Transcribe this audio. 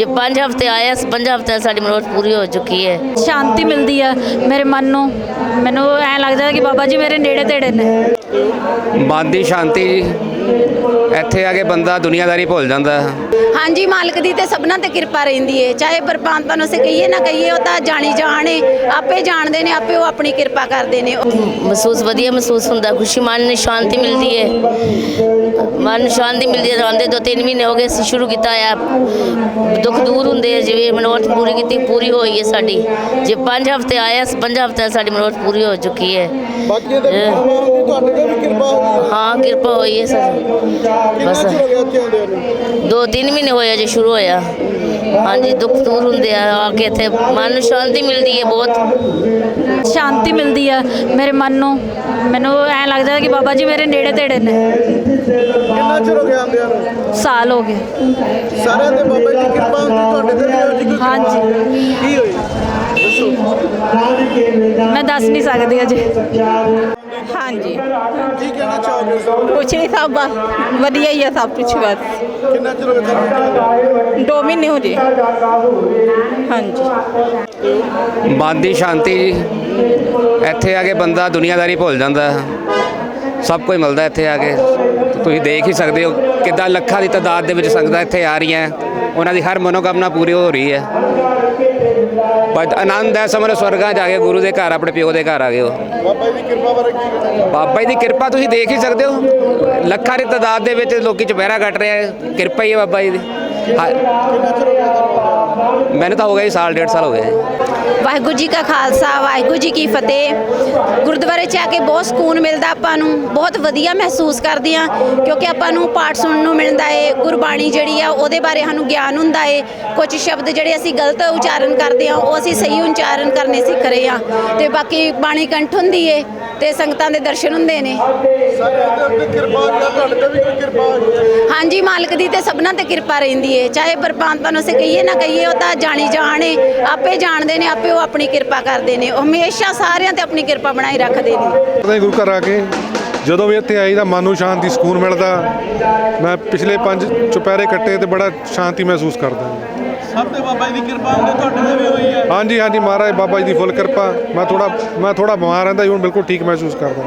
ਜੇ 5 ਹਫ਼ਤੇ ਆਏ 5 ਹਫ਼ਤੇ ਸਾਡੀ ਮਨੋਤ ਪੂਰੀ ਹੋ ਚੁੱਕੀ ਹੈ। ਸ਼ਾਂਤੀ ਮਿਲਦੀ ਆ ਮੇਰੇ ਮਨ ਨੂੰ। ਮੈਨੂੰ ਐ ਲੱਗਦਾ ਹੈ ਕਿ ਬਾਬਾ ਜੀ ਮੇਰੇ ਨੇੜੇ ਤੇੜੇ ਨੇ। ਮਨ ਦੀ ਸ਼ਾਂਤੀ ਇੱਥੇ ਆ ਕੇ ਬੰਦਾ ਦੁਨੀਆਦਾਰੀ ਭੁੱਲ ਜਾਂਦਾ। ਹੈ ਹਾਂਜੀ ਮਾਲਕ ਦੀ ਤੇ ਸਭਨਾਂ ਤੇ ਕਿਰਪਾ ਰਹਿੰਦੀ ਏ। ਚਾਹੇ ਪਰਮਾਤਮਾ ਨੂੰ ਅਸੀਂ ਕਹੀਏ ਨਾ ਕਹੀਏ ਉਹ ਤਾਂ ਜਾਣੀ ਜਾਣੇ ਆਪੇ ਜਾਣਦੇ ਨੇ ਆਪੇ ਉਹ ਆਪਣੀ ਕਿਰਪਾ ਕਰਦੇ ਨੇ। ਮਹਿਸੂਸ ਵਧੀਆ ਮਹਿਸੂਸ ਹੁੰਦਾ ਖੁਸ਼ੀ ਮਨ ਨੂੰ ਸ਼ਾਂਤੀ ਮਿਲਦੀ ਹੈ ਮਨ ਨੂੰ ਸ਼ਾਂਤੀ ਮਿਲਦੀ ਹੈ ਆਉਂਦੇ ਦੋ ਤਿੰਨ ਮਹੀਨੇ ਹੋ ਗਏ ਅਸੀਂ ਸ਼ੁਰੂ ਕੀਤਾ ਆ। ਦੁੱਖ ਦੂਰ ਹੁੰਦੇ ਆ ਜਿਵੇਂ ਮਨੋਰਥ ਪੂਰੀ ਕੀਤੀ ਪੂਰੀ ਹੋਈ ਹੈ ਸਾਡੀ। ਜੇ 5 ਹਫ਼ਤੇ ਆਏ 5 ਹਫ਼ਤੇ ਸਾਡੀ ਮਨੋਰਥ ਪੂਰੀ ਹੋ ਚੁੱਕੀ ਹੈ ਬਾਕੀ ਦੇ ਇਹ- ਤੁਹਾਡੇ ਤੇ ਵੀ ਕਿਰਪਾ ਹੋਈ ਹੈ ਹਾਂ ਕਿਰਪਾ ਹੋਈ ਹੈ ਸਰ ਬਸ। ਦੋ ਤਿੰਨ ਮਹੀਨੇ ਹੋਏ ਆ ਜੇ ਸ਼ੁਰੂ ਹੋਇਆ। ਹਾਂਜੀ ਦੁੱਖ ਦੂਰ ਹੁੰਦੇ ਆ ਆ ਕੇ ਇੱਥੇ ਮਨ ਨੂੰ ਸ਼ਾਂਤੀ ਮਿਲਦੀ ਹੈ ਬਹੁਤ। ਸ਼ਾਂਤੀ ਮਿਲਦੀ ਆ ਮੇਰੇ ਮਨ ਨੂੰ। ਮੈਨੂੰ ਐ ਲੱਗਦਾ ਕਿ ਬਾਬਾ ਜੀ ਮੇਰੇ ਨੇੜੇ ਤੇੜੇ ਨੇ। ਕਿੰਨਾ ਚਿਰ ਹੋ ਗਿਆ ਆਉਂਦਿਆਂ ਨੂੰ? ਸਾਲ ਹੋ ਗਏ। ਸਾਰਿਆਂ ਦੇ ਬਾਬਾ ਜੀ ਦੀ ਕਿਰਪਾ ਹੁੰਦੀ ਤੁਹਾਡੇ ਤੇ ਹਾਂਜੀ ਕੀ ਹੋਈ ਮੈਂ ਦੱਸ ਨਹੀਂ ਸਕਦੀ ਅਜੇ। ਹਾਂਜੀ। ਕੀ ਕਹਿਣਾ ਚਾਹੋਗੇ? ਕੁਛ ਨਹੀਂ ਸਭ ਬਸ। ਵਧੀਆ ਹੀ ਆ ਸਭ ਕੁਛ ਬਸ। ਕਿੰਨਾ ਚਿਰ ਹੋ ਗਿਆ ਤੁਹਾਨੂੰ ਇੱਥੇ? ਆਉਂਦਿਆਂ ਦੋ ਮਹੀਨੇ ਹੋ ਜੇ ਹਾਂਜੀ। ਮਨ ਦੀ ਸ਼ਾਂਤੀ ਇੱਥੇ ਆ ਕੇ ਬੰਦਾ ਦੁਨੀਆਦਾਰੀ ਭੁੱਲ ਜਾਂਦਾ। ਹੈ ਸਭ ਕੁਝ ਮਿਲਦਾ ਇੱਥੇ ਆ ਕੇ। ਤੁਸੀਂ ਦੇਖ ਹੀ ਸਕਦੇ ਹੋ ਕਿੱਦਾਂ ਲੱਖਾਂ ਦੀ ਤਾਦਾਦ ਦੇ ਵਿੱਚ ਸੰਗਤਾਂ ਇੱਥੇ ਆ ਰਹੀਆਂ। ਉਹਨਾਂ ਦੀ ਹਰ ਮਨੋਕਾਮਨਾ ਪੂਰੀ ਹੋ ਰਹੀ ਹੈ। ਬਸ ਆਨੰਦ ਹੈ ਸਮਝ ਸਵਰਗਾਂ ਜਾ ਕੇ ਗੁਰੂ ਦੇ ਘਰ ਆਪਣੇ ਪਿਓ ਦੇ ਘਰ ਆ ਗਏ ਹੋ ਬਾਬਾ ਜੀ ਦੀ ਕਿਰਪਾ ਬਾਰੇ ਕੀ ਬਾਬਾ ਜੀ ਦੀ ਕਿਰਪਾ ਤੁਸੀਂ ਦੇਖ ਹੀ ਸਕਦੇ ਹੋ। ਲੱਖਾਂ ਦੀ ਤਾਦਾਦ ਦੇ ਵਿੱਚ ਲੋਕੀ ਚੁਪਹਿਰਾ ਕੱਟ ਰਹੇ ਆ ਕਿਰਪਾ ਹੀ ਹੈ ਬਾਬਾ ਜੀ ਦੀ। ਮੈਨੂੰ ਤਾਂ ਹੋ ਗਿਆ ਜੀ ਸਾਲ ਡੇਢ ਸਾਲ ਹੋ ਗਿਆ ਜੀ ਵਾਹਿਗੁਰੂ ਜੀ ਕਾ ਖਾਲਸਾ ਵਾਹਿਗੁਰੂ ਜੀ ਕੀ ਫਤਿਹ। ਗੁਰਦੁਆਰੇ 'ਚ ਆ ਕੇ ਬਹੁਤ ਸਕੂਨ ਮਿਲਦਾ ਆਪਾਂ ਨੂੰ ਬਹੁਤ ਵਧੀਆ ਮਹਿਸੂਸ ਕਰਦੇ ਆ ਕਿਉਂਕਿ ਆਪਾਂ ਨੂੰ ਪਾਠ ਸੁਣਨ ਨੂੰ ਮਿਲਦਾ ਏ ਗੁਰਬਾਣੀ ਜਿਹੜੀ ਆ ਉਹਦੇ ਬਾਰੇ ਸਾਨੂੰ ਗਿਆਨ ਹੁੰਦਾ ਏ। ਕੁਝ ਸ਼ਬਦ ਜਿਹੜੇ ਅਸੀਂ ਗਲਤ ਉਚਾਰਨ ਕਰਦੇ ਆ ਉਹ ਅਸੀਂ ਸਹੀ ਉਚਾਰਨ ਕਰਨੇ ਸਿੱਖ ਰਹੇ ਆ ਤੇ ਬਾਕੀ ਬਾਣੀ ਕੰਠ ਹੁੰਦੀ ਏ ਤੇ ਸੰਗਤਾਂ ਦੇ ਦਰਸ਼ਨ ਹੁੰਦੇ ਨੇ। ਕਿਰਪਾ ਤੁਹਾਡੇ ਤੇ ਵੀ ਹੈ ਹਾਂਜੀ ਮਾਲਕ ਦੀ ਤੇ ਸਭਨਾਂ ਤੇ ਕਿਰਪਾ ਰਹਿੰਦੀ ਏ। ਚਾਹੇ ਪਰਮਾਤਮਾ ਨੂੰ ਅਸੀਂ ਕਹੀਏ ਨਾ ਕਹੀਏ ਉਹ ਤਾਂ ਜਾਣੀ ਜਾਣੇ ਆਪੇ ਜਾਣਦੇ ਨੇ ਆਪੇ ਉਹ ਆਪਣੀ ਕਿਰਪਾ ਕਰਦੇ ਨੇ। ਉਹ ਹਮੇਸ਼ਾ ਸਾਰਿਆਂ ਤੇ ਆਪਣੀ ਕਿਰਪਾ ਬਣਾਈ ਰੱਖਦੇ ਨੇ। ਗੁਰੂ ਘਰ ਆ ਕੇ ਜਦੋਂ ਵੀ ਇੱਥੇ ਆਈਦਾ ਮਨ ਨੂੰ ਸ਼ਾਂਤੀ ਸਕੂਨ ਮਿਲਦਾ। ਮੈਂ ਪਿਛਲੇ ਪੰਜ ਚੁਪਹਿਰੇ ਕੱਟੇ ਤੇ ਬੜਾ ਸ਼ਾਂਤੀ ਮਹਿਸੂਸ ਕਰਦਾ ਸਭ ਤੇ ਬਾਬਾ ਜੀ ਦੀ ਕਿਰਪਾ ਹੁੰਦੀ ਤੁਹਾਡੇ ਤੇ ਵੀ ਹੋਈ ਹੈ। ਹਾਂਜੀ ਹਾਂਜੀ ਮਹਾਰਾਜ ਬਾਬਾ ਜੀ ਦੀ ਫੁੱਲ ਕਿਰਪਾ। ਮੈਂ ਥੋੜਾ ਮੈਂ ਥੋੜਾ ਬਿਮਾਰ ਰਹਿੰਦਾ ਹੁਣ ਬਿਲਕੁਲ ਠੀਕ ਮਹਿਸੂਸ ਕਰਦਾ।